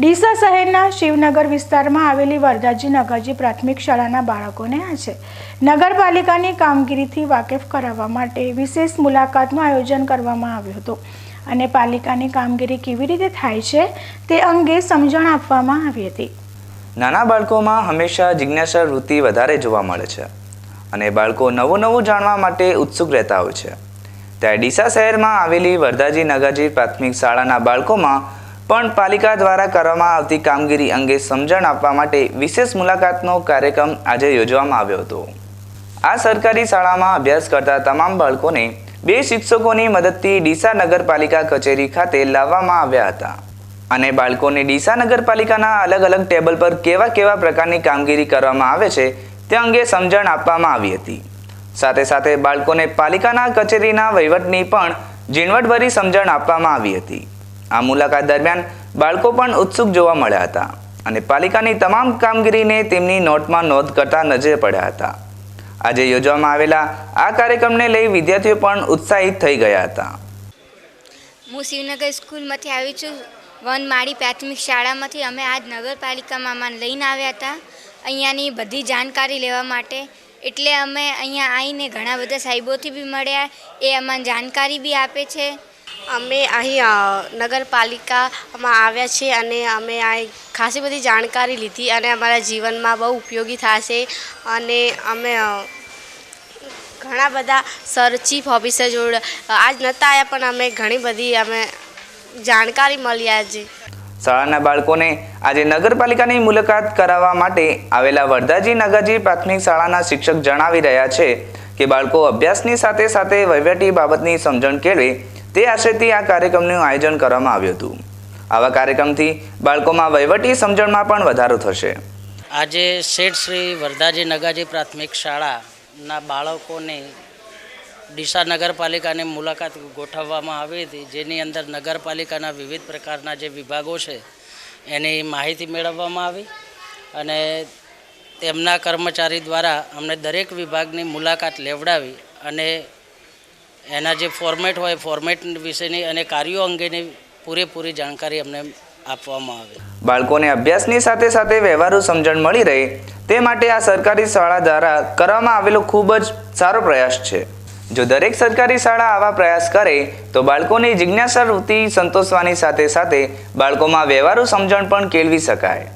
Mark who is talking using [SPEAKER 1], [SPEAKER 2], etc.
[SPEAKER 1] ડીસા શહેરના શિવનગર વિસ્તારમાં આવેલી વરદાજી નગરજી પ્રાથમિક શાળાના બાળકોને આજે નગરપાલિકાની કામગીરીથી વાકેફ કરાવવા માટે વિશેષ મુલાકાતનું આયોજન કરવામાં આવ્યું હતું. અને પાલિકાની કામગીરી કેવી રીતે થાય છે તે અંગે સમજણ આપવામાં આવી હતી.
[SPEAKER 2] નાના બાળકોમાં હંમેશા જિજ્ઞાસા વૃત્તિ વધારે જોવા મળે છે અને બાળકો નવું નવું જાણવા માટે ઉત્સુક રહેતા હોય છે. ત્યારે ડીસા શહેરમાં આવેલી વરદાજી નગરજી પ્રાથમિક શાળાના બાળકોમાં પણ પાલિકા દ્વારા કરવામાં આવતી કામગીરી અંગે સમજણ આપવા માટે વિશેષ મુલાકાતનો કાર્યક્રમ આજે યોજવામાં આવ્યો હતો. આ સરકારી શાળામાં અભ્યાસ કરતા તમામ બાળકોને બે શિક્ષકોની મદદથી ડીસા નગરપાલિકા કચેરી ખાતે લાવવામાં આવ્યા હતા. અને બાળકોને ડીસા નગરપાલિકાના અલગ અલગ ટેબલ પર કેવા કેવા પ્રકારની કામગીરી કરવામાં આવે છે, તે અંગે સમજણ આપવામાં આવી હતી. સાથે સાથે બાળકોને પાલિકાના કચેરીના વહીવટની પણ ઝીણવટભરી સમજણ આપવામાં આવી હતી. આ મુલાકાત દરમિયાન બાળકો પણ ઉત્સુક જોવા મળ્યા હતા અને પાલિકાની તમામ કામગીરીને તેમની નોટમાં નોંધ કરતા નજરે પડ્યા હતા. આજે યોજવામાં આવેલા આ કાર્યક્રમને લઈ વિદ્યાર્થીઓ પણ ઉત્સાહિત થઈ ગયા હતા.
[SPEAKER 3] હું શિવનગર સ્કૂલમાંથી આવી છું. વન માળી પ્રાથમિક શાળામાંથી અમે આજ નગરપાલિકામાં અમને લઈને આવ્યા હતા. અહીંયાની બધી જાણકારી લેવા માટે એટલે અમે અહીંયા આવીને ઘણા બધા સાહેબોથી બી મળ્યા. એ અમને જાણકારી બી આપે છે.
[SPEAKER 4] અમે અહીં નગરપાલિકામાં આવ્યા છીએ અને અમે આ ખાસી બધી જાણકારી લીધી અને અમારા જીવનમાં બહુ ઉપયોગી થશે અને અમે ઘણા બધા સર, ચીફ ઓફિસર જોડે આજ નહોતા આવ્યા પણ અમે ઘણી બધી અમે જાણકારી મળી આજે.
[SPEAKER 2] શાળાના બાળકોને આજે નગરપાલિકાની મુલાકાત કરાવવા માટે આવેલા વરદાજી નગરજી પ્રાથમિક શાળાના શિક્ષક જણાવી રહ્યા છે કે બાળકો અભ્યાસની સાથે સાથે વહીવટી બાબતની સમજણ કેળવે તે આશયથી આ કાર્યક્રમનું આયોજન કરવામાં આવ્યું હતું. આવા કાર્યક્રમથી બાળકોમાં વહીવટી સમજણમાં પણ વધારો થશે.
[SPEAKER 5] આજે શેઠ શ્રી વરદાજી નગાજી પ્રાથમિક શાળાના બાળકોને ડીસા નગરપાલિકાની મુલાકાત ગોઠવવામાં આવી હતી. જેની અંદર નગરપાલિકાના વિવિધ પ્રકારના જે વિભાગો છે, એની માહિતી મેળવવામાં આવી અને તેમના કર્મચારી દ્વારા અમને દરેક વિભાગની મુલાકાત લેવડાવી અને એના જે ફોર્મેટ હોય ફોર્મેટ વિશેની અને કાર્યો અંગેની પૂરેપૂરી જાણકારી અમને આપવામાં આવે.
[SPEAKER 2] બાળકોને અભ્યાસની સાથે સાથે વ્યવહારુ સમજણ મળી રહે, તે માટે આ સરકારી શાળા દ્વારા કરવામાં આવેલો ખૂબ જ સારો પ્રયાસ છે. જો દરેક સરકારી શાળા આવા પ્રયાસ કરે, તો બાળકોની જિજ્ઞાસા વૃત્તિ સંતોષવાની સાથે સાથે બાળકોમાં વ્યવહારુ સમજણ પણ કેળવી શકાય.